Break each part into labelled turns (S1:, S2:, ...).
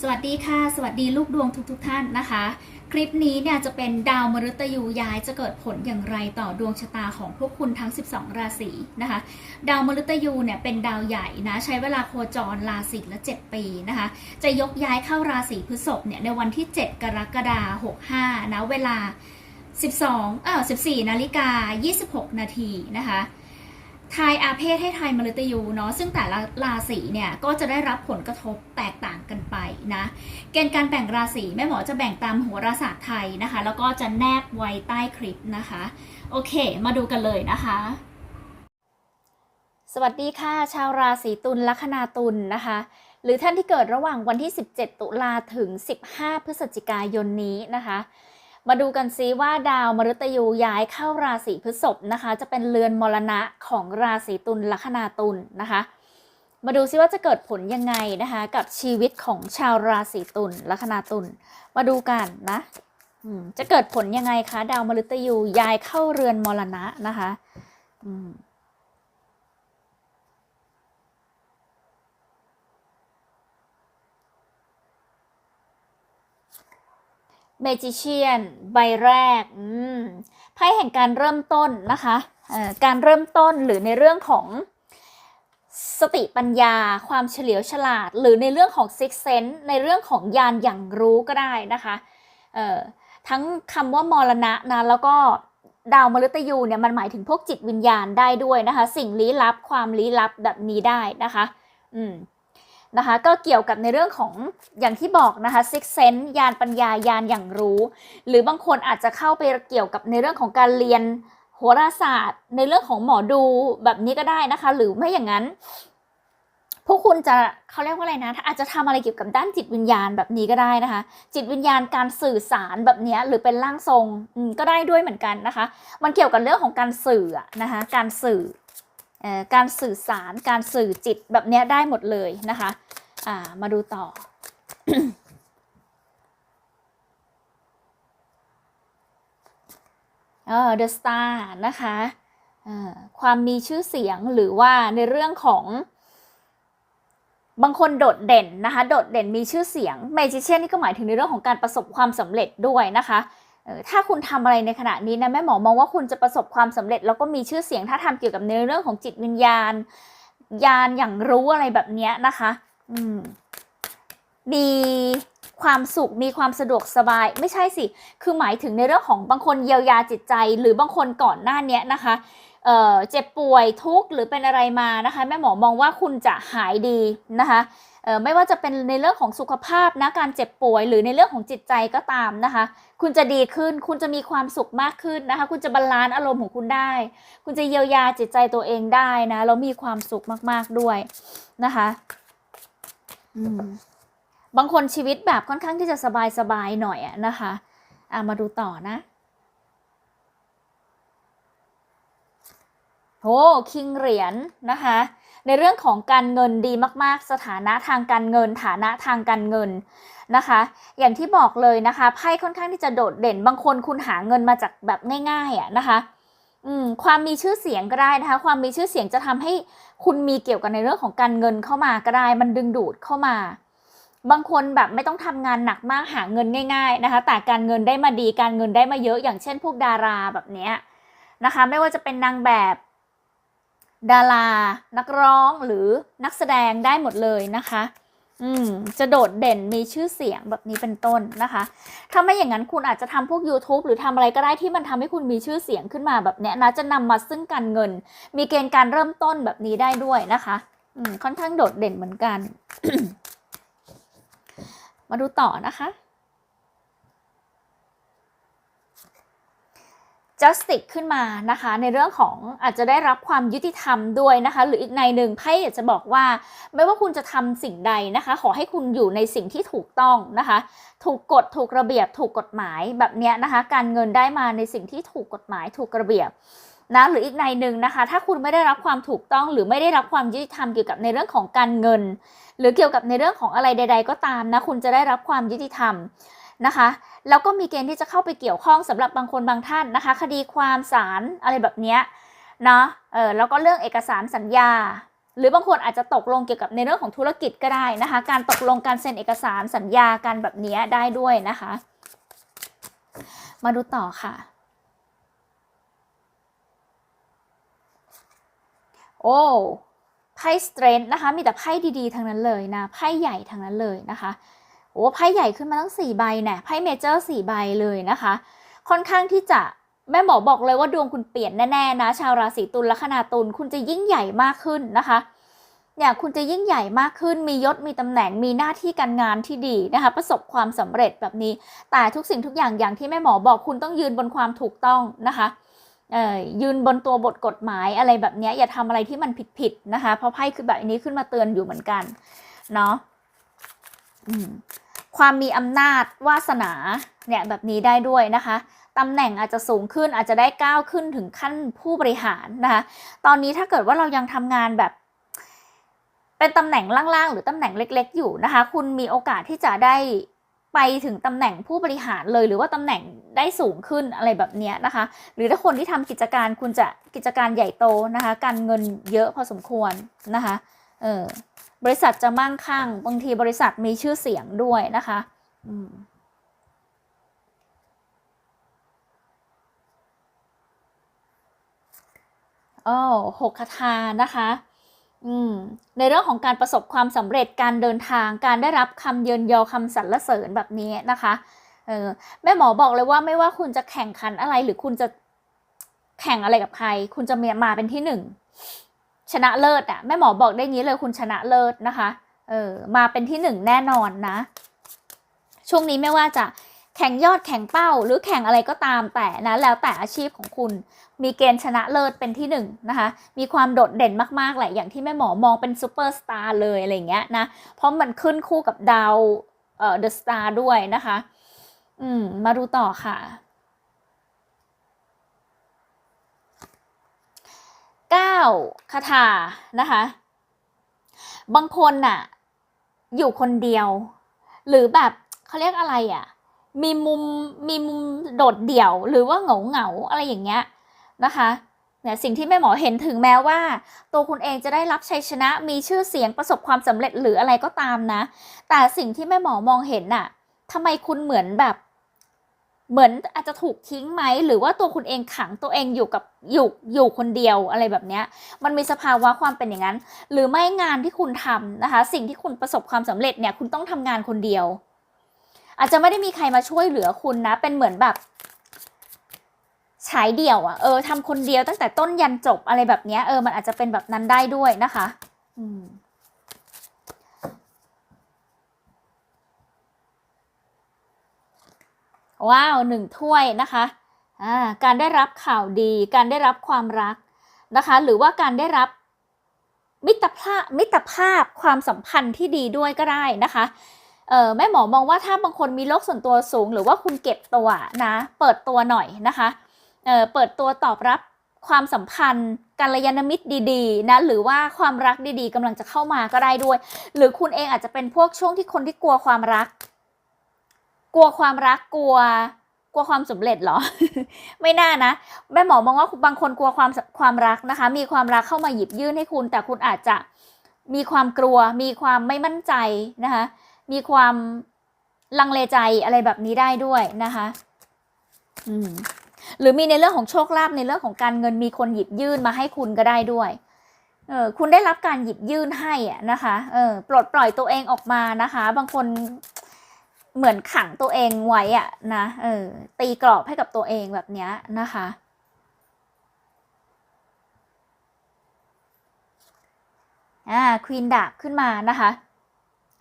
S1: สวัสดีค่ะ สวัสดีลูกดวงทุกๆทท่านนะคะ คลิปนี้เนี่ยจะเป็นดาวมฤตยูย้ายจะเกิดผลอย่างไรต่อดวงชะตาของพวกคุณทั้ง 12 ราศีนะคะ ดาวมฤตยูเนี่ยเป็นดาวใหญ่นะใช้เวลาโคจรราศีละ 7 ปีนะคะ จะยกย้ายเข้าราศีพฤษภเนี่ยในวันที่ 7 กรกฎาคม65นะเวลา 12เออ14นาฬิกา26 นาทีนะคะ ทายอาเพศให้ทายมฤตยูเนาะซึ่งแต่ละราศีเนี่ยก็จะได้รับผลกระทบแตกต่างกันไปนะ เกณฑ์การแบ่งราศีแม่หมอจะแบ่งตามโหราศาสตร์ไทยนะคะ แล้วก็จะแนบไว้ใต้คลิปนะคะ โอเค มาดูกันเลยนะคะสวัสดีค่ะ ชาวราศีตุลลัคนาตุลนะคะ หรือท่านที่เกิดระหว่างวันที่ 17 ตุลาถึง 15 พฤศจิกายนนี้นะคะ มาดูกันซิว่าดาวมฤตยูย้ายเข้าราศีพฤษภนะคะ จะเป็นเรือนมรณะของราศีตุลลัคนาตุลนะคะ มาดูซิว่าจะเกิดผลยังไงนะคะ กับชีวิตของชาวราศีตุลลัคนาตุลมาดูกันนะจะเกิดผลยังไงคะ ดาวมฤตยูย้ายเข้าเรือนมรณะนะคะ อืม มจิเชียนใบแรกไพ่แห่งการเริ่มต้นนะคะการเริ่มต้นหรือในเรื่องของสติปัญญา ความเฉลียวฉลาด หรือในเรื่องของ six sense ในเรื่องของยานอย่างรู้ก็ได้นะคะทั้งคำว่ามรณะนะแล้วก็ดาวมฤตยูเนี่ยมันหมายถึงพวกจิตวิญญาณได้ด้วยนะคะ สิ่งลี้ลับความลี้ลับแบบนี้ได้นะคะ อืม นะคะ ก็เกี่ยวกับในเรื่องของอย่างที่บอกนะคะ six sense ยานปัญญายานอย่างรู้ หรือบางคนอาจจะเข้าไปเกี่ยวกับในเรื่องของการเรียนโหราศาสตร์ ในเรื่องของหมอดูแบบนี้ก็ได้นะคะ หรือไม่อย่างนั้น พวกคุณจะเขาเรียกว่าอะไรนะอาจจะทำอะไรเกี่ยวกับด้านจิตวิญญาณแบบนี้ก็ได้นะคะ จิตวิญญาณการสื่อสารแบบนี้หรือเป็นร่างทรงก็ได้ด้วยเหมือนกันนะคะ มันเกี่ยวกับเรื่องของการสื่อนะคะการสื่อ การสื่อสารการสื่อจิตแบบนี้ได้หมดเลยนะคะามาดูต่อ เออ The Star นะคะความมีชื่อเสียงหรือว่าในเรื่องของ บางคนโดดเด่นนะคะ โดดเด่นมีชื่อเสียง Magician นี่ก็หมายถึงในเรื่องของการประสบความสำเร็จด้วยนะคะ ถ้าคุณทำอะไรในขณะนี้นะแม่หมอมองว่าคุณจะประสบความสำเร็จ แล้วก็มีชื่อเสียงถ้าทำเกี่ยวกับในเรื่องของจิตวิญญาณ ยานอย่างรู้อะไรแบบนี้นะคะ อืมมีความสุขมีความสะดวกสบายไม่ใช่สิ คือหมายถึงในเรื่องของบางคนเยียวยาจิตใจ หรือบางคนก่อนหน้านี้นะคะ เจ็บป่วยทุกข์หรือเป็นอะไรมานะคะ แม่หมอมองว่าคุณจะหายดีนะคะไม่ว่าจะเป็นในเรื่องของสุขภาพนะการเจ็บป่วย หรือในเรื่องของจิตใจก็ตามนะคะ คุณจะดีขึ้น คุณจะมีความสุขมากขึ้นนะคะ คุณจะบาลานซ์อารมณ์ของคุณได้ คุณจะเยียวยาจิตใจตัวเองได้นะแล้วมีความสุขมากๆด้วยนะคะบางคนชีวิตแบบค่อนข้างที่จะสบายๆหน่อยอะนะคะอะมาดูต่อนะ โอ้คิงเหรียญนะคะ ในเรื่องของการเงินดีมากๆ สถานะทางการเงิน ฐานะทางการเงินนะคะ อย่างที่บอกเลยนะคะไพ่ค่อนข้างที่จะโดดเด่น บางคนคุณหาเงินมาจากแบบง่ายๆอะนะคะอืมความมีชื่อเสียงก็ได้นะคะ ความมีชื่อเสียงจะทำให้คุณมีเกี่ยวกับในเรื่องของการเงินเข้ามาก็ได้ มันดึงดูดเข้ามา บางคนแบบไม่ต้องทำงานหนักมากหาเงินง่าย ๆนะคะ แต่การเงินได้มาดีการเงินได้มาเยอะ อย่างเช่น พวกดาราแบบเนี้ยนะคะ ไม่ว่าจะเป็นนางแบบ ดารา นักร้องหรือนักแสดงได้หมดเลยนะคะ อืม จะโดดเด่นมีชื่อเสียงแบบนี้เป็นต้นนะคะ ถ้าไม่อย่างนั้นคุณอาจจะทำพวก YouTube หรือทำอะไรก็ได้ที่มันทำให้คุณมีชื่อเสียงขึ้นมาแบบเนี้ยนะจะนำมาซึ่งการเงิน มีเกณฑ์การเริ่มต้นแบบนี้ได้ด้วยนะคะ อืม ค่อนข้างโดดเด่นเหมือนกัน มาดูต่อนะคะ justice ขึ้นมานะคะ ในเรื่องของอาจจะได้รับความยุติธรรมด้วยนะคะ หรืออีกในหนึ่งไพ่อยากจะบอกว่า ไม่ว่าคุณจะทำสิ่งใดนะคะ ขอให้คุณอยู่ในสิ่งที่ถูกต้องนะคะ ถูกกฎถูกระเบียบ ถูกกฎหมายแบบเนี้ยนะคะ การเงินได้มาในสิ่งที่ถูกกฎหมาย ถูกระเบียบนะหรืออีกในหนึ่งนะคะ ถ้าคุณไม่ได้รับความถูกต้อง หรือไม่ได้รับความยุติธรรมเกี่ยวกับในเรื่องของการเงิน หรือเกี่ยวกับในเรื่องของอะไรใด ๆ ก็ตามนะคุณจะได้รับความยุติธรรมนะคะ แล้วก็มีเกณฑ์ที่จะเข้าไปเกี่ยวข้องสำหรับบางคนบางท่านนะคะ คดีความศาลอะไรแบบเนี้ยเนาะเออแล้วก็เรื่องเอกสารสัญญา หรือบางคนอาจจะตกลงเกี่ยวกับในเรื่องของธุรกิจก็ได้นะคะ การตกลงการเซ็นเอกสารสัญญาการแบบนี้ได้ด้วยนะคะ มาดูต่อค่ะโอ้ไพ่สเตรนท์นะคะ มีแต่ไพ่ดีๆทั้งนั้นเลยนะไพ่ใหญ่ทั้งนั้นเลยนะคะ โอ้ไพ่ใหญ่ขึ้นมาตั้ง4ใบเนี่ยไพ่เมเจอร์4ใบเลยนะคะ ค่อนข้างที่จะแม่หมอบอกเลยว่าดวงคุณเปลี่ยนแน่ๆนะชาวราศีตุลและคนาตุลคุณจะยิ่งใหญ่มากขึ้นนะคะเนี่ยคุณจะยิ่งใหญ่มากขึ้นมียศมีตำแหน่งมีหน้าที่การงานที่ดีนะคะ ประสบความสำเร็จแบบนี้ แต่ทุกสิ่งทุกอย่างอย่างที่แม่หมอบอกคุณต้องยืนบนความถูกต้องนะคะเอ่ยยืนบนตัวบทกฎหมายอะไรแบบนี้อย่าทำอะไรที่มันผิดๆนะคะ เพราะไพ่คือแบบนี้ขึ้นมาเตือนอยู่เหมือนกันเนาะอืม ความมีอำนาจวาสนาเนี่ยแบบนี้ได้ด้วยนะคะตำแหน่งอาจจะสูงขึ้นอาจจะได้ก้าวขึ้นถึงขั้นผู้บริหารนะคะตอนนี้ถ้าเกิดว่าเรายังทำงานแบบ เป็นตำแหน่งล่างๆ หรือตำแหน่งเล็ก ๆ อยู่นะคะ คุณมีโอกาสที่จะได้ไปถึงตำแหน่งผู้บริหารเลย หรือว่าตำแหน่งได้สูงขึ้นอะไรแบบนี้นะคะ หรือถ้าคนที่ทำกิจการคุณจะกิจการใหญ่โตนะคะ การเงินเยอะพอสมควรนะคะเออ บริษัทจะมั่งคั่ง บางทีบริษัทมีชื่อเสียงด้วยนะคะอโอ้หกคาถานะคะในเรื่องของการประสบความสำเร็จการเดินทางการได้รับคำเยินยอคำสรรเสริญแบบนี้นะคะออแม่หมอบอกเลยว่าไม่ว่าคุณจะแข่งขันอะไรหรือคุณจะแข่งอะไรกับใคร คุณจะมาเป็นที่หนึ่ง ชนะเลิศอะแม่หมอบอกได้งี้เลยคุณชนะเลิศนะคะเออมาเป็นที่หนึ่งแน่นอนนะ ช่วงนี้ไม่ว่าจะแข่งยอดแข่งเป้า หรือแข่งอะไรก็ตามแต่นะแล้วแต่อาชีพของคุณ มีเกณฑ์ชนะเลิศเป็นที่หนึ่งนะคะมีความโดดเด่นมากๆแหละอย่างที่แม่หมอมองเป็นซูเปอร์สตาร์เลยอะไรเงี้ยนะเพราะมันขึ้นคู่กับดาวเอ่อเดอะสตาร์ด้วยนะคะ อืมมาดูต่อค่ะ เก้าคาถานะคะ บางคนน่ะ อยู่คนเดียว หรือแบบเขาเรียกอะไรอะ มีมุมมีมุมโดดเดี่ยว หรือว่าเหงาเหงาอะไรอย่างเงี้ยนะคะเนี่ยสิ่งที่แม่หมอเห็นถึงแม้ว่า ตัวคุณเองจะได้รับชัยชนะมีชื่อเสียงประสบความสำเร็จหรืออะไรก็ตามนะ แต่สิ่งที่แม่หมอมองเห็นน่ะทำไมคุณเหมือนแบบ เหมือนอาจจะถูกทิ้งไหม หรือว่าตัวคุณเองขังตัวเองอยู่กับอยู่อยู่คนเดียวอะไรแบบเนี้ยมันมีสภาวะความเป็นอย่างนั้น หรือไม่งานที่คุณทำนะคะ สิ่งที่คุณประสบความสำเร็จเนี่ยคุณต้องทำงานคนเดียว อาจจะไม่ได้มีใครมาช่วยเหลือคุณนะ เป็นเหมือนแบบฉายเดี่ยวอะ่ะเออทำคนเดียวตั้งแต่ต้นยันจบอะไรแบบเนี้ยเออมันอาจจะเป็นแบบนั้นได้ด้วยนะคะ อืม ว้าวหนึ่งถ้วยนะคะอ่าการได้รับข่าวดี การได้รับความรักนะคะ หรือว่าการได้รับมิตรภาพมิตรภาพความสัมพันธ์ที่ดีด้วยก็ได้นะคะเออแม่หมอมองว่าถ้าบางคนมีโรคส่วนตัวสูง หรือว่าคุณเก็บตัวนะ เปิดตัวหน่อยนะคะเออเปิดตัวตอบรับความสัมพันธ์กัลยาณมิตรดีๆนะหรือว่าความรักดีๆกำลังจะเข้ามาก็ได้ด้วย หรือคุณเองอาจจะเป็นพวกช่วงที่คนที่กลัวความรัก กลัวความรักกลัว กลัวความสำเร็จเหรอ ไม่น่านะแม่หมอมองว่าบางคนกลัวความความรักนะคะ มีความรักเข้ามาหยิบยื่นให้คุณ แต่คุณอาจจะมีความกลัว มีความไม่มั่นใจนะคะ มีความลังเลใจอะไรแบบนี้ได้ด้วยนะคะ อืมหรือมีในเรื่องของโชคลาภในเรื่องของการเงินมีคนหยิบยื่นมาให้คุณก็ได้ด้วย เออคุณได้รับการหยิบยื่นให้อะนะคะ เออปลดปล่อยตัวเองออกมานะคะ บางคน เหมือนขังตัวเองไว้อะนะเออตีกรอบให้กับตัวเองแบบเนี้ยนะคะอ่าควีนดาบขึ้นมานะคะ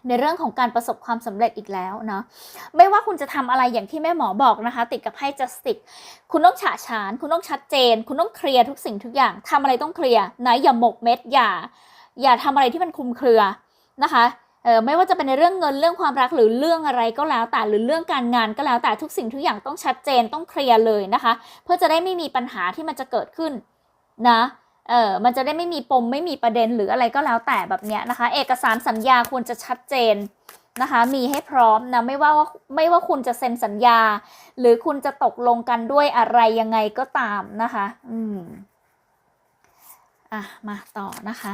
S1: ในเรื่องของการประสบความสำเร็จอีกแล้วเนาะไม่ว่าคุณจะทำอะไรอย่างที่แม่หมอบอกนะคะ ติดกับไพ่ justice คุณต้องฉะฉาน คุณต้องชัดเจน คุณต้องเคลียร์ทุกสิ่งทุกอย่างทำอะไรต้องเคลียร์นะอย่าหมกเม็ดอย่า อย่าทำอะไรที่มันคลุมเครือนะคะ เออไม่ว่าจะเป็นในเรื่องเงินเรื่องความรักหรือเรื่องอะไรก็แล้วแต่หรือเรื่องการงานก็แล้วแต่ทุกสิ่งทุกอย่างต้องชัดเจนต้องเคลียร์เลยนะคะ เพื่อจะได้ไม่มีปัญหาที่มันจะเกิดขึ้นนะเออมันจะได้ไม่มีปมไม่มีประเด็นหรืออะไรก็แล้วแต่แบบเนี้ยนะคะ เอกสารสัญญาควรจะชัดเจนนะคะ มีให้พร้อมนะไม่ว่าว่าไม่ว่าคุณจะเซ็นสัญญา หรือคุณจะตกลงกันด้วยอะไรยังไงก็ตามนะคะ อืมอะมาต่อนะคะ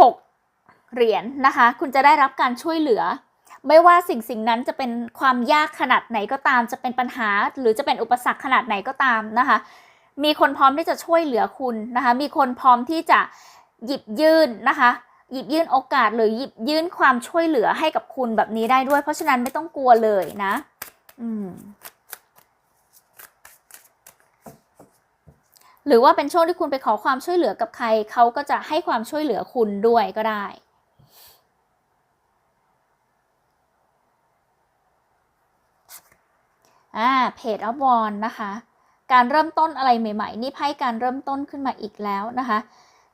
S1: หกเหรียญนะคะ คุณจะได้รับการช่วยเหลือ ไม่ว่าสิ่งสิ่งนั้นจะเป็นความยากขนาดไหนก็ตาม จะเป็นปัญหา หรือจะเป็นอุปสรรคขนาดไหนก็ตามนะคะ มีคนพร้อมที่จะช่วยเหลือคุณนะคะ มีคนพร้อมที่จะหยิบยื่นนะคะหยิบยื่นโอกาสหรือหยิบยื่นความช่วยเหลือให้กับคุณแบบนี้ได้ด้วย เพราะฉะนั้นไม่ต้องกลัวเลยนะ อืม หรือว่าเป็นช่วงที่คุณไปขอความช่วยเหลือกับใคร เขาก็จะให้ความช่วยเหลือคุณด้วยก็ได้ อ่าเพจอัพวอนนะคะ การเริ่มต้นอะไรใหม่ ๆ นี่ไพ่การเริ่มต้นขึ้นมาอีกแล้วนะคะ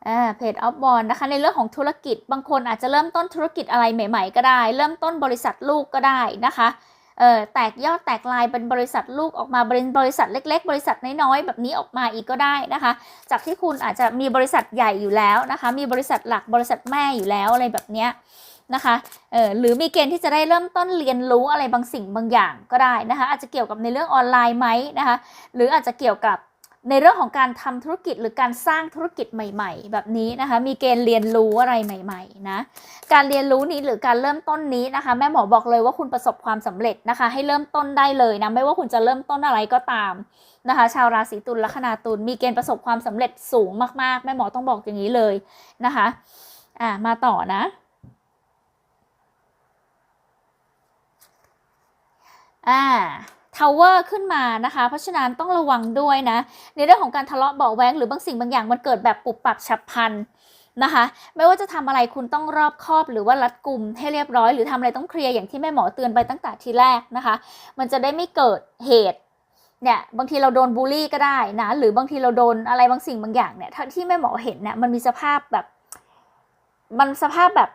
S1: อ่าเพจอัพวอนนะคะในเรื่องของธุรกิจบางคนอาจจะเริ่มต้นธุรกิจอะไรใหม่ ๆ ก็ได้ เริ่มต้นบริษัทลูกก็ได้นะคะ แตกยอดแตกลายเป็นบริษัทลูกออกมาเป็นบริษัทเล็ก ๆ บริษัทน้อยๆแบบนี้ออกมาอีกก็ได้นะคะ จากที่คุณอาจจะมีบริษัทใหญ่อยู่แล้วนะคะ มีบริษัทหลักบริษัทแม่อยู่แล้วอะไรแบบเนี้ยนะคะเออหรือมีเกณฑ์ที่จะได้เริ่มต้นเรียนรู้อะไรบางสิ่งบางอย่างก็ได้นะคะ อาจจะเกี่ยวกับในเรื่องออนไลน์ไหมนะคะ หรืออาจจะเกี่ยวกับ ในเรื่องของการทำธุรกิจหรือการสร้างธุรกิจใหม่ ๆ แบบนี้นะคะ มีเกณฑ์เรียนรู้อะไรใหม่ ๆ นะ การเรียนรู้นี้หรือการเริ่มต้นนี้นะคะ แม่หมอบอกเลยว่าคุณประสบความสำเร็จนะคะ ให้เริ่มต้นได้เลยนะไม่ว่าคุณจะเริ่มต้นอะไรก็ตามนะคะ ชาวราศีตุลลัคนาตุลมีเกณฑ์ประสบความสำเร็จสูงมากๆ แม่หมอต้องบอกอย่างนี้เลยนะคะอ่ามาต่อนะอ่า ทาวเวอร์ขึ้นมานะคะ เพราะฉะนั้นต้องระวังด้วยนะ ในเรื่องของการทะเลาะเบาแวงหรือบางสิ่งบางอย่างมันเกิดแบบปุบปับฉับพลันนะคะ ไม่ว่าจะทำอะไรคุณต้องรอบคอบหรือว่ารัดกลุ่มให้เรียบร้อย หรือทำอะไรต้องเคลียร์อย่างที่แม่หมอเตือนไปตั้งแต่ทีแรกนะคะ มันจะได้ไม่เกิดเหตุเนี่ยบางทีเราโดนบูลลี่ก็ได้นะหรือบางทีเราโดนอะไรบางสิ่งบางอย่างเนี่ยที่แม่หมอเห็นเนี่ยมันมีสภาพแบบ มันสภาพแบบ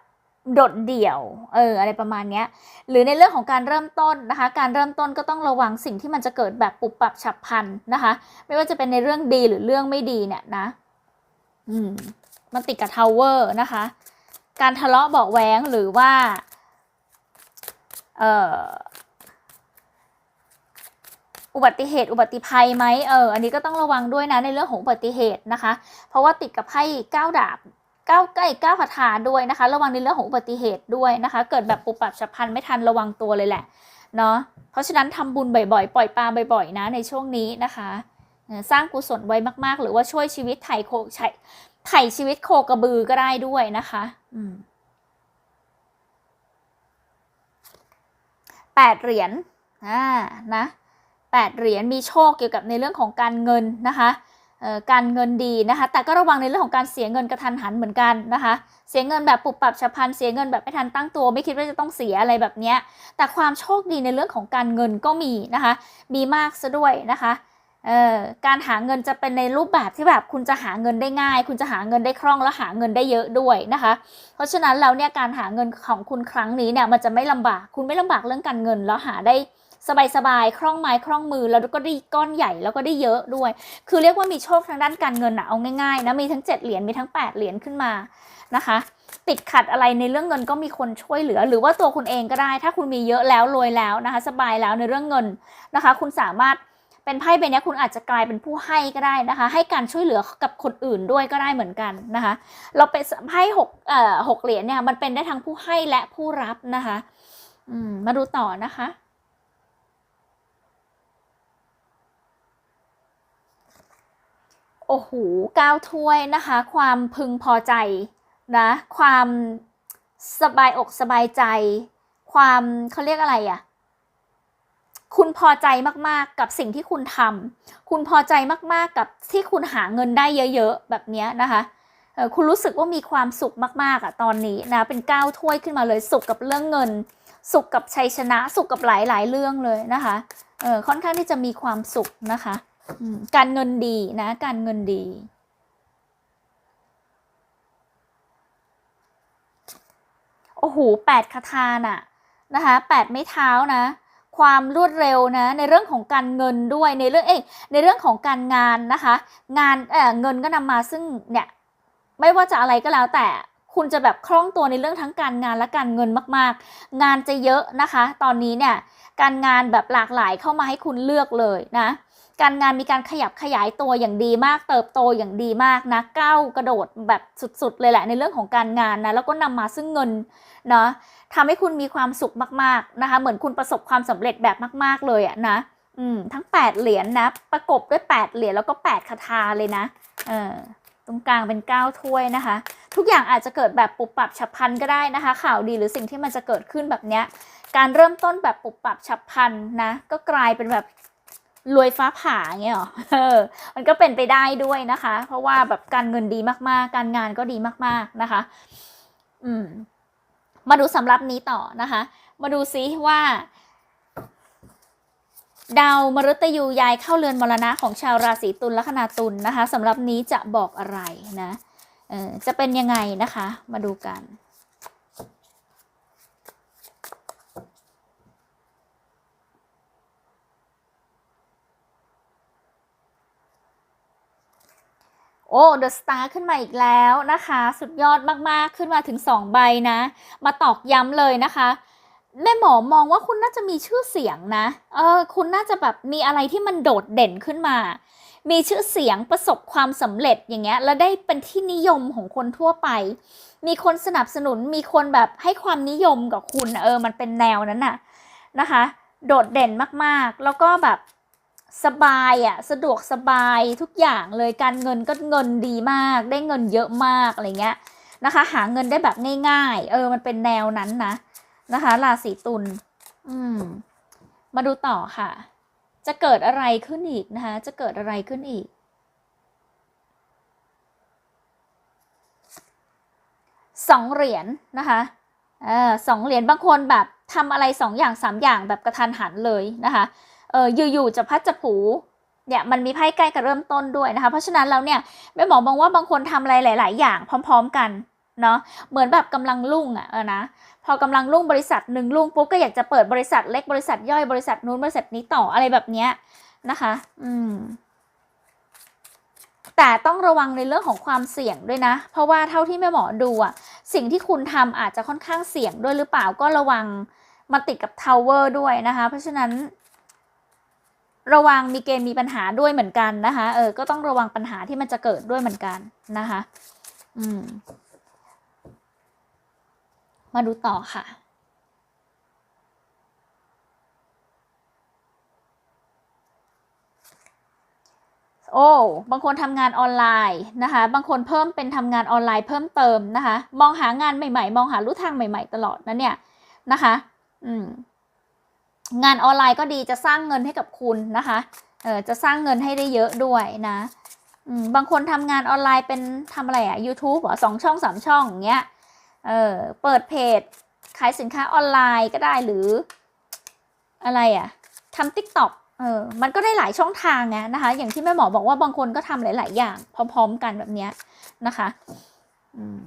S1: โดดเดี่ยว เออ อะไรประมาณนี้หรือในเรื่องของการเริ่มต้นนะคะ การเริ่มต้นก็ต้องระวังสิ่งที่มันจะเกิดแบบปุบปับฉับพลันนะคะ ไม่ว่าจะเป็นในเรื่องดีหรือเรื่องไม่ดีเนี่ยนะ อืม มันติดกับทาวเวอร์นะคะ การทะเลาะเบาะแว้งหรือว่า เอ่อ อุบัติเหตุ อุบัติภัยไหมเออ อันนี้ก็ต้องระวังด้วยนะในเรื่องของอุบัติเหตุนะคะ เพราะว่าติดกับไพ่ก้าวดาบ ก้าวใกล้ก้าวคาถาด้วยนะคะ ระวังในเรื่องของอุบัติเหตุด้วยนะคะ เกิดแบบปุบปับฉับพลันไม่ทันระวังตัวเลยแหละเนาะเพราะฉะนั้นทำบุญบ่อยๆ ปล่อยปลาบ่อยๆ นะในช่วงนี้นะคะสร้างกุศลไว้มากๆ หรือว่าช่วยชีวิตไถ่โคไถ่ไถ่ชีวิตโคกระบือก็ได้ด้วยนะคะอืมแปดเหรียญอ่านะแปดเหรียญมีโชคเกี่ยวกับในเรื่องของการเงินนะคะ การเงินดีนะคะ แต่ก็ระวังในเรื่องของการเสียเงินกระทันหันเหมือนกันนะคะ เสียเงินแบบปุบปับฉับพลัน เสียเงินแบบไม่ทันตั้งตัว ไม่คิดว่าจะต้องเสียอะไรแบบนี้แต่ความโชคดีในเรื่องของการเงินก็มีนะคะ มีมากซะด้วยนะคะการหาเงินจะเป็นในรูปแบบที่แบบคุณจะหาเงินได้ง่าย คุณจะหาเงินได้คล่องและหาเงินได้เยอะด้วยนะคะ เพราะฉะนั้นแล้วเนี่ยการหาเงินของคุณครั้งนี้เนี่ยมันจะไม่ลำบาก คุณไม่ลำบากเรื่องการเงินแล้วหาได้ สบายๆ คล่องไม้คล่องมือ แล้วก็ได้ก้อนใหญ่แล้วก็ได้เยอะด้วย คือเรียกว่ามีโชคทางด้านการเงินอะเอาง่ายๆนะมีทั้ง 7 เหรียญมีทั้ง 8 เหรียญขึ้นมานะคะติดขัดอะไรในเรื่องเงินก็มีคนช่วยเหลือ หรือว่าตัวคุณเองก็ได้ ถ้าคุณมีเยอะแล้วรวยแล้วนะคะ สบายแล้วในเรื่องเงินนะคะ คุณสามารถเป็นไพ่ใบนี้คุณอาจจะกลายเป็นผู้ให้ก็ได้นะคะ ให้การช่วยเหลือกับคนอื่นด้วยก็ได้เหมือนกันนะคะ เราเป็นไพ่หกเอ่อหกเหรียญเนี่ยมันเป็นได้ทั้งผู้ให้และผู้รับนะคะ อืมมาดูต่อนะคะ โอ้โหก้าวถ้วยนะคะ ความพึงพอใจนะความสบายอกสบายใจ ความเขาเรียกอะไรอะ่ะคุณพอใจมากๆกับสิ่งที่คุณทำ คุณพอใจมากๆกับที่คุณหาเงินได้เยอะๆ แบบนี้นะคะ คุณรู้สึกว่ามีความสุขมากๆอะตอนนี้นะ เป็นก้าวถ้วยขึ้นมาเลย สุขกับเรื่องเงิน สุขกับชัยชนะ สุขกับหลายๆ เรื่องเลยนะคะ เออค่อนข้างที่จะมีความสุขนะคะ การเงินดีนะ การเงินดี โอ้โหแปดคาทาน่ะนะคะแปดไม้เท้านะ ความรวดเร็วนะ ในเรื่องของการเงินด้วยในเรื่องเองในเรื่องของการงานนะคะ งานเออเงินก็นำมาซึ่งเนี่ย ไม่ว่าจะอะไรก็แล้วแต่ คุณจะแบบคล่องตัวในเรื่องทั้งการงานและการเงินมากๆ งานจะเยอะนะคะ ตอนนี้เนี่ยการงานแบบหลากหลายเข้ามาให้คุณเลือกเลยนะการงานมีการขยับขยายตัวอย่างดีมาก เติบโตอย่างดีมากนะก้าวกระโดดแบบสุดๆ เลยแหละในเรื่องของการงานนะแล้วก็นำมาซึ่งเงินเนาะทำให้คุณมีความสุขมากๆนะคะเหมือนคุณประสบความสำเร็จแบบมาก ๆเลยอะนะอืมทั้ง 8 เหรียญนนะประกบด้วย 8 เหรียญแล้วก็ 8 คาถาเลยนะเออตรงกลางเป็น 9 ถ้วยนะคะ ทุกอย่างอาจจะเกิดแบบปุบปับฉับพลันก็ได้นะคะ ข่าวดีหรือสิ่งที่มันจะเกิดขึ้นแบบเนี้ยการเริ่มต้นแบบปุบปับฉับพลันนะ ก็กลายเป็นแบบรวยฟ้าผ่าอย่างเงี้ยหรอเออมันก็เป็นไปได้ด้วยนะคะ เพราะว่าแบบการเงินดีมากๆ การงานก็ดีมากๆนะคะ อืม มาดูสำรับนี้ต่อนะคะ มาดูซิว่า ดาวมฤตยูย้ายเข้าเรือนมรณะของชาวราศีตุลลัคนาตุลนะคะสำหรับนี้จะบอกอะไรนะ ออจะเป็นยังไงนะคะ มาดูกัน โอ้เดอะสตาร์ขึ้นมาอีกแล้วนะคะ สุดยอดมากๆขึ้นมาถึง 2 ใบนะ มาตอกย้ำเลยนะคะแม่หมอมองว่าคุณน่าจะมีชื่อเสียงนะ เออ คุณน่าจะแบบมีอะไรที่มันโดดเด่นขึ้นมา มีชื่อเสียงประสบความสำเร็จอย่างเงี้ยแล้วได้เป็นที่นิยมของคนทั่วไป มีคนสนับสนุนมีคนแบบให้ความนิยมกับคุณเออมันเป็นแนวนั้นน่ะนะคะ โดดเด่นมากๆ แล้วก็แบบสบายอะ่ะสะดวกสบายทุกอย่างเลยการเงินก็เงินดีมาก ได้เงินเยอะมากอะไรเงี้ยนะคะ หาเงินได้แบบง่ายๆ เออ มันเป็นแนวนั้นนะนะคะราศีตุลอืม มาดูต่อค่ะ จะเกิดอะไรขึ้นอีกนะคะ จะเกิดอะไรขึ้นอีก สองเหรียญนะคะเออสองเหรียญบางคนแบบทำอะไรสองอย่างสามอย่างแบบกระทันหันเลยนะคะเอออยู่ๆจะพัดจะผูเนี่ยมันมีไพ่ใกล้กับเริ่มต้นด้วยนะคะ เพราะฉะนั้นแล้วเนี่ยแม่หมอมองว่าบางคนทำอะไรหลาย ๆ อย่างพร้อม ๆ กัน เนาะเหมือนแบบกำลังรุ่งอะ่ะเออนะพอกำลังรุ่งบริษัทหนึ่งรุ่งปุ๊บก็อยากจะเปิดบริษัทเล็กบริษัทย่อยบริษัทนู้นบริษัทนี้ต่ออะไรแบบเนี้ยนะคะ อืม แต่ต้องระวังในเรื่องของความเสี่ยงด้วยนะ เพราะว่าเท่าที่แม่หมอดูอะสิ่งที่คุณทำอาจจะค่อนข้างเสี่ยงด้วยหรือเปล่าก็ระวังมาติดกับทาวเวอร์ด้วยนะคะ เพราะฉะนั้น ระวังมีเกณฑ์มีปัญหาด้วยเหมือนกันนะคะ เออ ก็ต้องระวังปัญหาที่มันจะเกิดด้วยเหมือนกันนะคะ อืม มาดูต่อค่ะโอ้บางคนทำงานออนไลน์นะคะ บางคนเพิ่มเป็นทำงานออนไลน์เพิ่มเติมนะคะ มองหางานใหม่ๆ มองหาลู่ทางใหม่ ๆ ตลอดนะเนี่ยนะคะ อืม งานออนไลน์ก็ดีจะสร้างเงินให้กับคุณนะคะ เออจะสร้างเงินให้ได้เยอะด้วยนะ อืม บางคนทำงานออนไลน์เป็นทำอะไรอะ YouTube เหรอสองช่องสามช่องอย่างเงี้ย เออเปิดเพจ ขายสินค้าออนไลน์ก็ได้หรือ อะไรอะทำติ๊กต็อกเออมันก็ได้หลายช่องทางไงนะคะ อย่างที่แม่หมอบอกว่าบางคนก็ทำหลาย ๆ อย่างพร้อม ๆ กันแบบเนี้ยนะคะอืม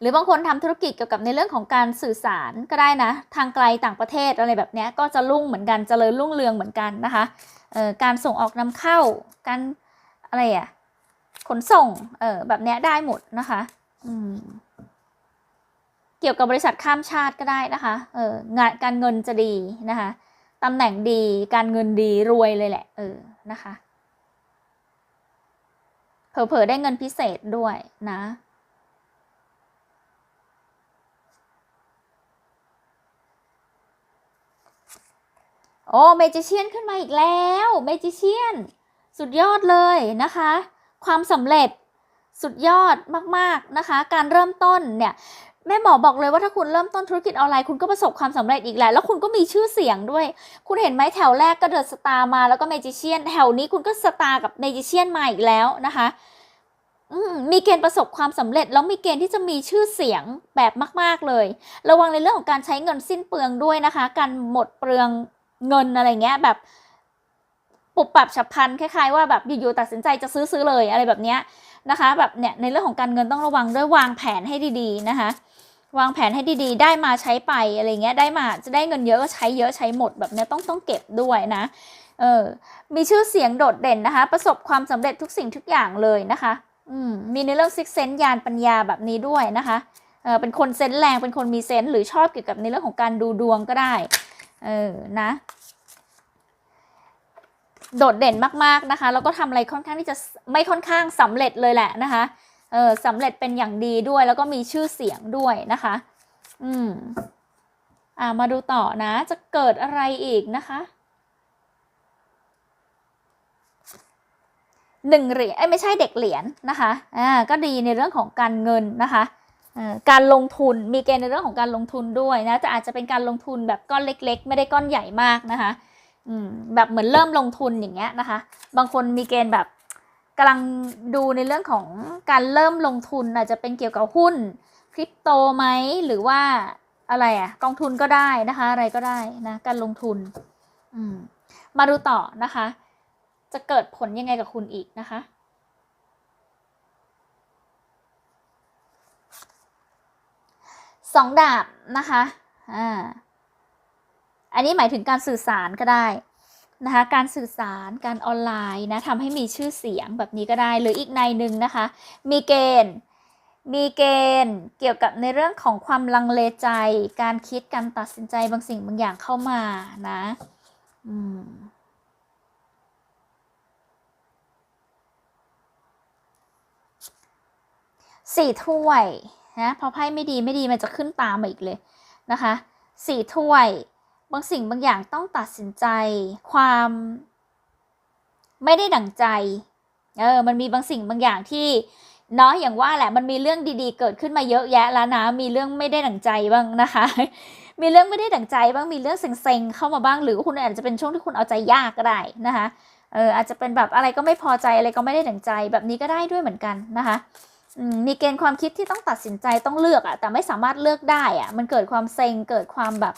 S1: หรือบางคนทำธุรกิจเกี่ยวกับในเรื่องของการสื่อสารก็ได้นะ ทางไกลต่างประเทศอะไรแบบเนี้ยก็จะรุ่งเหมือนกันเจริญรุ่งเรืองเหมือนกันนะคะเออการส่งออกนำเข้าการอะไรอะขนส่งเออแบบเนี้ยได้หมดนะคะ เกี่ยวกับบริษัทข้ามชาติก็ได้นะคะ เอองานการเงินจะดีนะคะตำแหน่งดี การเงินดีรวยเลยแหละ เออ นะคะ เผลอๆได้เงินพิเศษด้วยนะ โอ้เมจิเชียนขึ้นมาอีกแล้ว เมจิเชียน สุดยอดเลยนะคะ ความสำเร็จ สุดยอดมากๆนะคะ การเริ่มต้นเนี่ยแม่หมอบอกเลยว่าถ้าคุณเริ่มต้นธุรกิจออนไลน์คุณก็ประสบความสำเร็จอีกแหละแล้วคุณก็มีชื่อเสียงด้วย คุณเห็นไหมแถวแรกก็เดอะสตาร์มาแล้วก็เมจิเชียนแถวนี้คุณก็สตาร์กับเมจิเชียนมาอีกแล้วนะคะมมีเกณฑ์ประสบความสำเร็จ แล้วมีเกณฑ์ที่จะมีชื่อเสียงแบบมาก ๆเลย ระวังในเรื่องของการใช้เงินสิ้นเปลืองด้วยนะคะ การหมดเปลืองเงินอะไรเงี้ยแบบปุบปับฉับพลันคล้ายๆว่าแบบอยู่ๆตัดสินใจจะซื้อซื้อเลยอะไรแบบเนี้ย นะคะ แบบเนี่ยในเรื่องของการเงินต้องระวังด้วยวางแผนให้ดีๆนะคะ วางแผนให้ดีๆ ได้มาใช้ไปอะไรเงี้ยได้มาจะได้เงินเยอะก็ใช้เยอะใช้หมดแบบเนี้ยต้องต้องเก็บด้วยนะเออมีชื่อเสียงโดดเด่นนะคะ ประสบความสำเร็จทุกสิ่งทุกอย่างเลยนะคะอืมมีในเรื่องซิกเซนยานปัญญาแบบนี้ด้วยนะคะเออเป็นคนเซนส์แรงเป็นคนมีเซนส์หรือชอบเกี่ยวกับในเรื่องของการดูดวงก็ได้เออนะ โดดเด่นมากๆนะคะ แล้วก็ทำอะไรค่อนข้างที่จะไม่ค่อนข้างสำเร็จเลยแหละนะคะเออสำเร็จเป็นอย่างดีด้วยแล้วก็มีชื่อเสียงด้วยนะคะ อืมอ่ามาดูต่อนะ จะเกิดอะไรอีกนะคะหนึ่งเหรียญเอ้ไม่ใช่เด็กเหรียญนะคะอ่าก็ดีในเรื่องของการเงินนะคะเออการลงทุนมีเกณฑ์ในเรื่องของการลงทุนด้วยนะแต่อาจจะเป็นการลงทุนแบบก้อนเล็ก ๆ ไม่ได้ก้อนใหญ่มากนะคะ แบบเหมือนเริ่มลงทุนอย่างเงี้ยนะคะ บางคนมีเกณฑ์แบบกำลังดูในเรื่องของการเริ่มลงทุนอาจจะเป็นเกี่ยวกับหุ้นคริปโตไหมหรือว่าอะไรอะกองทุนก็ได้นะคะ อะไรก็ได้นะการลงทุนอืมมาดูต่อนะคะ จะเกิดผลยังไงกับคุณอีกนะคะสองดาบนะคะ อ่า อันนี้หมายถึงการสื่อสารก็ได้นะคะการสื่อสารการออนไลน์นะทำให้มีชื่อเสียงแบบนี้ก็ได้ หรืออีกในหนึ่งนะคะ มีเกณฑ์ มีเกณฑ์เกี่ยวกับในเรื่องของความลังเลใจ การคิดการตัดสินใจบางสิ่งบางอย่างเข้ามานะอืมสี่ถ้วยนะพอไพ่ไม่ดีไม่ดีมันจะขึ้นตามมาอีกเลยนะคะสี่ถ้วย บางสิ่งบางอย่างต้องตัดสินใจ ความไม่ได้ดั่งใจ เออ มันมีบางสิ่งบางอย่างที่เนาะอย่างว่าแหละมันมีเรื่องดีๆ เกิดขึ้นมาเยอะแยะแล้วนะ มีเรื่องไม่ได้ดั่งใจบ้างนะคะ มีเรื่องไม่ได้ดั่งใจบ้างมีเรื่องเซ็งๆเข้ามาบ้างหรือคุณอาจจะเป็นช่วงที่คุณเอาใจยากก็ได้นะคะเอออาจจะเป็นแบบอะไรก็ไม่พอใจอะไรก็ไม่ได้ดั่งใจแบบนี้ก็ได้ด้วยเหมือนกันนะคะมีเกณฑ์ความคิดที่ต้องตัดสินใจต้องเลือกอะแต่ไม่สามารถเลือกได้อะมันเกิดความเซ็งเกิดความแบบ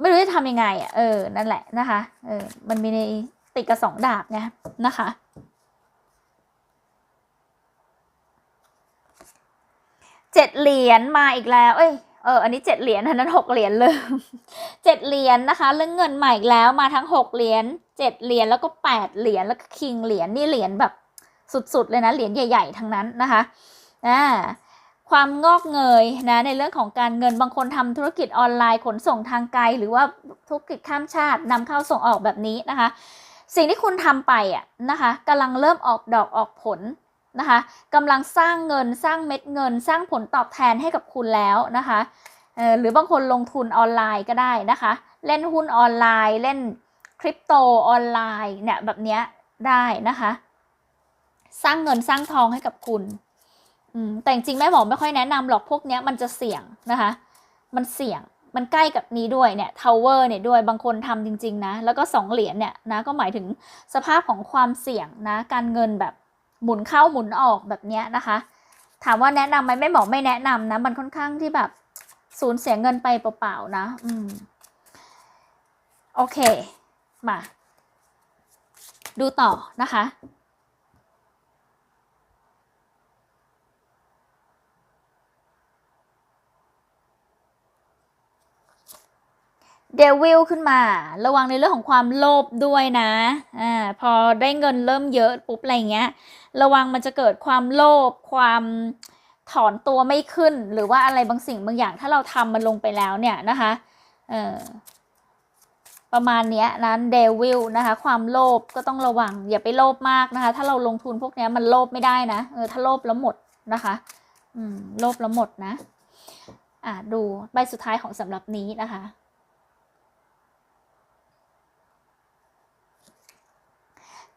S1: ไม่รู้จะทำยังไงอะเออนั่นแหละนะคะเออมันมีในติดกับสองดาบไงนะคะเจ็ดเหรียญมาอีกแล้ว เอ้ยเอออันนี้เจ็ดเหรียญอันนั้นหกเหรียญเลยเจ็ดเหรียญนะคะเรื่องเงินมาอีกแล้วมาทั้งหกเหรียญเจ็ดเหรียญแล้วก็แปดเหรียญแล้วก็คิงเหรียญนี่เหรียญแบบสุดๆเลยนะเหรียญใหญ่ ๆ ทั้งนั้นนะคะอ่า ความงอกเงยนะในเรื่องของการเงินบางคนทำธุรกิจออนไลน์ขนส่งทางไกล หรือว่าธุรกิจข้ามชาตินำเข้าส่งออกแบบนี้นะคะ สิ่งที่คุณทำไปอะนะคะกำลังเริ่มออกดอกออกผลนะคะกำลังสร้างเงินสร้างเม็ดเงิน สร้างผลตอบแทนให้กับคุณแล้วนะคะหรือบางคนลงทุนออนไลน์ก็ได้นะคะ เล่นหุ้นออนไลน์ เล่นคริปโตออนไลน์เนี่ยแบบนี้ได้นะคะ สร้างเงินสร้างทองให้กับคุณ แต่จริงแม่หมอไม่ค่อยแนะนำหรอกพวกเนี้ยมันจะเสี่ยงนะคะ มันเสี่ยงมันใกล้กับนี้ด้วยเนี่ยทาวเวอร์เนี่ยด้วยบางคนทำจริง ๆ นะ แล้วก็สองเหรียญเนี่ยนะก็หมายถึงสภาพของความเสี่ยงนะ การเงินแบบหมุนเข้าหมุนออกแบบเนี้ยนะคะ ถามว่าแนะนำไหมแม่หมอไม่แนะนำนะ มันค่อนข้างที่แบบสูญเสียเงินไปเปล่าๆนะ อืม โอเค มา ดูต่อนะคะ เดวิลขึ้นมา ระวังในเรื่องของความโลภด้วยนะอ่าพอได้เงินเริ่มเยอะปุ๊บอะไรเงี้ย ระวังมันจะเกิดความโลภความถอนตัวไม่ขึ้น หรือว่าอะไรบางสิ่งบางอย่างถ้าเราทำมันลงไปแล้วเนี่ยนะคะเออประมาณเนี้ยนะเดวิลนะคะ ความโลภก็ต้องระวัง อย่าไปโลภมากนะคะ ถ้าเราลงทุนพวกนี้มันโลภไม่ได้นะเออถ้าโลภแล้วหมดนะคะอืมโลภแล้วหมดนะ อ่าดูใบสุดท้ายของสำหรับนี้นะคะ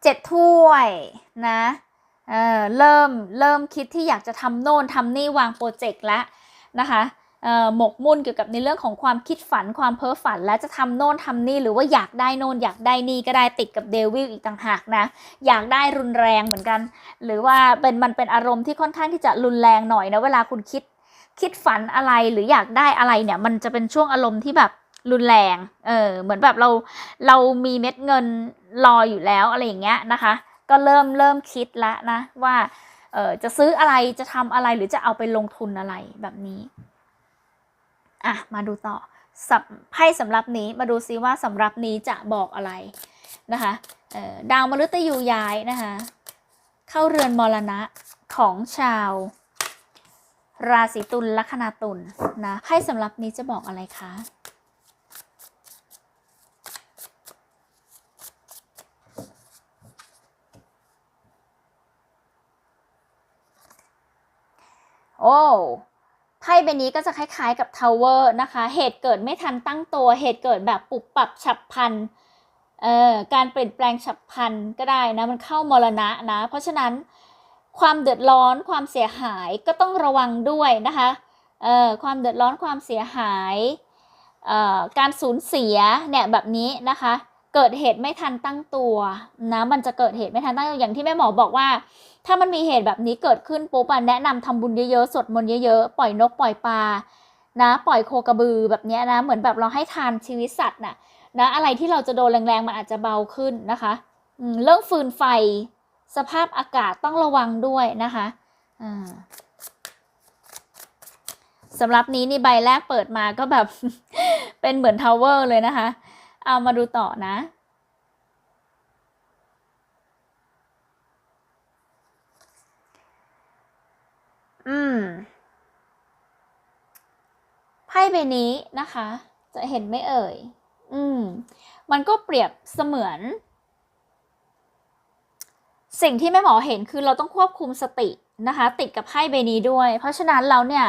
S1: เจ็ดถ้วยนะเออเริ่มเริ่มคิดที่อยากจะทำโน่นทำนี่วางโปรเจกต์แล้วนะคะหมกมุ่นเกี่ยวกับในเรื่องของความคิดฝันความเพ้อฝัน แล้วจะทำโน่นทำนี่หรือว่าอยากได้โน่นอยากได้นี่ก็ได้ติดกับเดวิลอีกต่างหากนะ อยากได้รุนแรงเหมือนกัน หรือว่าเป็นมันเป็นอารมณ์ที่ค่อนข้างที่จะรุนแรงหน่อยนะเวลาคุณคิดคิดฝันอะไรหรืออยากได้อะไรเนี่ย มันจะเป็นช่วงอารมณ์ที่แบบ รุนแรง เออ เหมือนแบบเราเรามีเม็ดเงินรออยู่แล้วอะไรอย่างเงี้ยนะคะ ก็เริ่มเริ่มคิดแล้วนะว่าเออจะซื้ออะไรจะทำอะไรหรือจะเอาไปลงทุนอะไรแบบนี้ อะ มาดูต่อไพ่สำหรับนี้มาดูซิว่าสำหรับนี้จะบอกอะไรนะคะเออดาวมฤตยูย้ายนะคะ เข้าเรือนมรณะของชาว ราศีตุลลัคนาตุลนะไพ่สำหรับนี้จะบอกอะไรคะ โอ้ไพ่ใบนี้ก็จะคล้ายๆกับทาวเวอร์นะคะ เหตุเกิดไม่ทันตั้งตัว เหตุเกิดแบบปุบปับฉับพลันเอ่อการเปลี่ยนแปลงฉับพลันก็ได้นะ มันเข้ามรณะนะ เพราะฉะนั้นความเดือดร้อนความเสียหายก็ต้องระวังด้วยนะคะเอ่อความเดือดร้อนความเสียหายเอ่อการสูญเสียเนี่ยแบบนี้นะคะ เกิดเหตุไม่ทันตั้งตัวนะมันจะเกิดเหตุไม่ทันตั้งตัวอย่างที่แม่หมอบอกว่า ถ้ามันมีเหตุแบบนี้เกิดขึ้นปุ๊บอะแนะนำทำบุญเยอะๆสวดมนต์เยอะๆปล่อยนกปล่อยปลานะ ปล่อยโคกระบือแบบนี้นะ เหมือนแบบเราให้ทานชีวิตสัตว์น่ะนะอะไรที่เราจะโดนแรงๆมันอาจจะเบาขึ้นนะคะเรื่องฟืนไฟสภาพอากาศต้องระวังด้วยนะคะสำหรับนี้นี่ใบแรกเปิดมาก็แบบ เป็นเหมือนทาวเวอร์เลยนะคะ เอามาดูต่อนะ อืม ไพ่ใบนี้นะคะ จะเห็นไหม่เอ่ย อืม มันก็เปรียบเสมือน สิ่งที่แม่หมอเห็นคือเราต้องควบคุมสตินะคะ ติดกับไพ่ใบนี้ด้วย เพราะฉะนั้นเราเนี่ย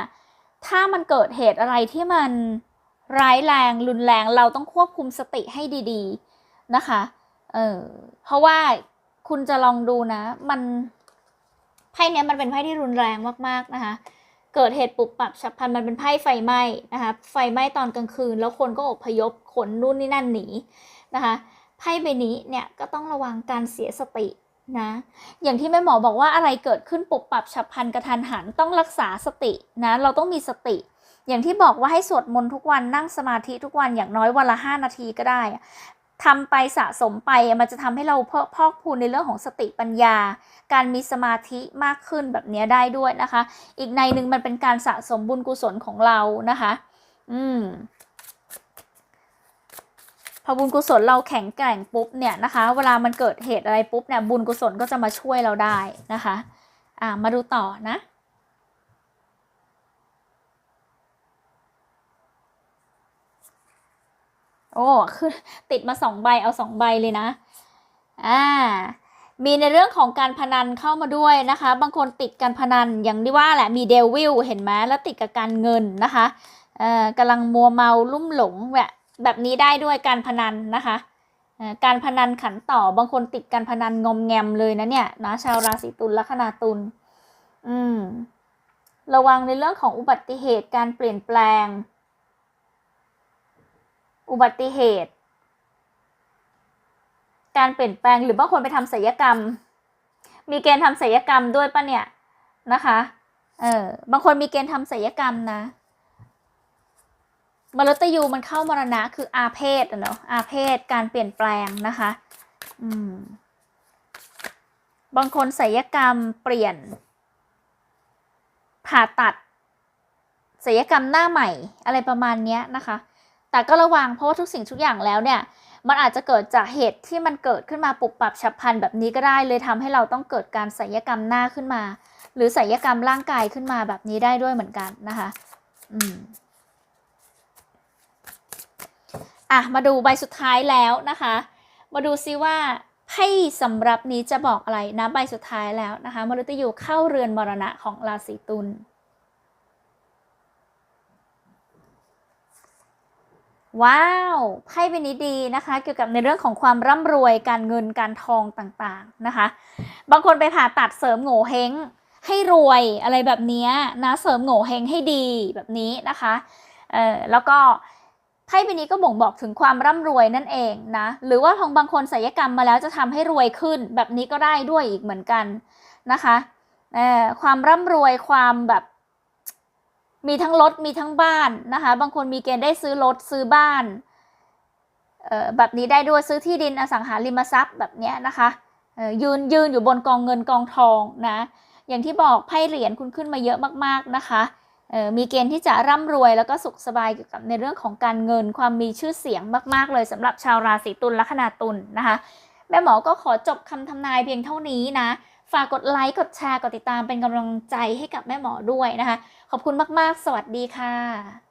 S1: ถ้ามันเกิดเหตุอะไรที่มัน ร้ายแรง รุนแรงเราต้องควบคุมสติให้ดี ๆนะคะ เออเพราะว่าคุณจะลองดูนะ มันไพ่เนี้ยมันเป็นไพ่ที่รุนแรงมากๆนะคะ เกิดเหตุปุบปับฉับพลันมันเป็นไพ่ไฟไหม้นะคะ ไฟไหม้ตอนกลางคืน แล้วคนก็อพยพขนนู่นนี่นั่นหนีนะคะไพ่ใบนี้เนี่ยก็ต้องระวังการเสียสตินะ อย่างที่แม่หมอบอกว่าอะไรเกิดขึ้นปุบปับฉับพลันกระทันหันต้องรักษาสตินะ เราต้องมีสติ อย่างที่บอกว่าให้สวดมนต์ทุกวันนั่งสมาธิทุกวันอย่างน้อยวันละห้านาทีก็ได้ทำไปสะสมไปมันจะทำให้เราเพิ่มพอกพูนในเรื่องของสติปัญญา การมีสมาธิมากขึ้นแบบนี้ได้ด้วยนะคะ อีกในหนึ่งมันเป็นการสะสมบุญกุศลของเรานะคะ อืมพอบุญกุศลเราแข็งแกร่งปุ๊บเนี่ยนะคะ เวลามันเกิดเหตุอะไรปุ๊บเนี่ยบุญกุศลก็จะมาช่วยเราได้นะคะ อ่ามาดูต่อนะ โอ้คือติดมาสองใบเอาสองใบเลยนะอ่ามีในเรื่องของการพนันเข้ามาด้วยนะคะ บางคนติดการพนันอย่างที่ว่าแหละมีเดวิลเห็นไหมแล้วติดกับการเงินนะคะเอ่อกำลังมัวเมาลุ่มหลงแบบแบบนี้ได้ด้วยการพนันนะคะการพนันขันต่อบางคนติดการพนันงมแงมเลยนะเนี่ยนะชาวราศีตุลลัคนาตุลอืมระวังในเรื่องของอุบัติเหตุการเปลี่ยนแปลง อุบัติเหตุ การเปลี่ยนแปลงหรือบางคนไปทำศัลยกรรม มีเกณฑ์ทำศัลยกรรมด้วยปะเนี่ยนะคะเออบางคนมีเกณฑ์ทำศัลยกรรมนะมรตยูมันเข้ามรณะคืออาเพศอะเนาะอาเพศการเปลี่ยนแปลงนะคะอืมบางคนศัลยกรรมเปลี่ยน ผ่าตัดศัลยกรรมหน้าใหม่อะไรประมาณเนี้ยนะคะ แต่ก็ระวังเพราะว่าทุกสิ่งทุกอย่างแล้วเนี่ยมันอาจจะเกิดจากเหตุที่มันเกิดขึ้นมาปุบปับฉับพลันแบบนี้ก็ได้เลยทำให้เราต้องเกิดการศัลยกรรมหน้าขึ้นมา หรือศัลยกรรมร่างกายขึ้นมาแบบนี้ได้ด้วยเหมือนกันนะคะอืมอะมาดูใบสุดท้ายแล้วนะคะ มาดูซิว่าไพ่สำหรับนี้จะบอกอะไรนะใบสุดท้ายแล้วนะคะมฤตยูเข้าเรือนมรณะของราศีตุล ว้าวไพ่ใบนี้ดีนะคะ เกี่ยวกับในเรื่องของความร่ำรวยการเงินการทองต่างๆนะคะ บางคนไปผ่าตัดเสริมโง่เฮงให้รวยอะไรแบบนี้นะเสริมโง่เฮงให้ดีแบบนี้นะคะเออแล้วก็ไพ่ใบนี้ก็บ่งบอกถึงความร่ำรวยนั่นเองนะหรือว่าของบางคนศัลยกรรมมาแล้วจะทำให้รวยขึ้น แบบนี้ก็ได้ด้วยอีกเหมือนกันนะคะเออความร่ำรวยความแบบ มีทั้งรถมีทั้งบ้านนะคะ บางคนมีเกณฑ์ได้ซื้อรถซื้อบ้านแบบนี้ได้ด้วยซื้อที่ดินอสังหาริมทรัพย์แบบนี้นะคะยืนยืนอยู่บนกองเงินกองทองนะอย่างที่บอกไพ่เหรียญคุณขึ้นมาเยอะมากๆนะคะมีเกณฑ์ที่จะร่ำรวยแล้วก็สุขสบายเกี่ยวกับในเรื่องของการเงินความมีชื่อเสียงมาก ๆ เลยสำหรับชาวราศีตุลลัคนาตุลนะคะแม่หมอก็ขอจบคำทำนายเพียงเท่านี้นะ ฝากกดไลค์ กดแชร์ กดติดตามเป็นกำลังใจให้กับแม่หมอด้วยนะคะ ขอบคุณมาก ๆ สวัสดีค่ะ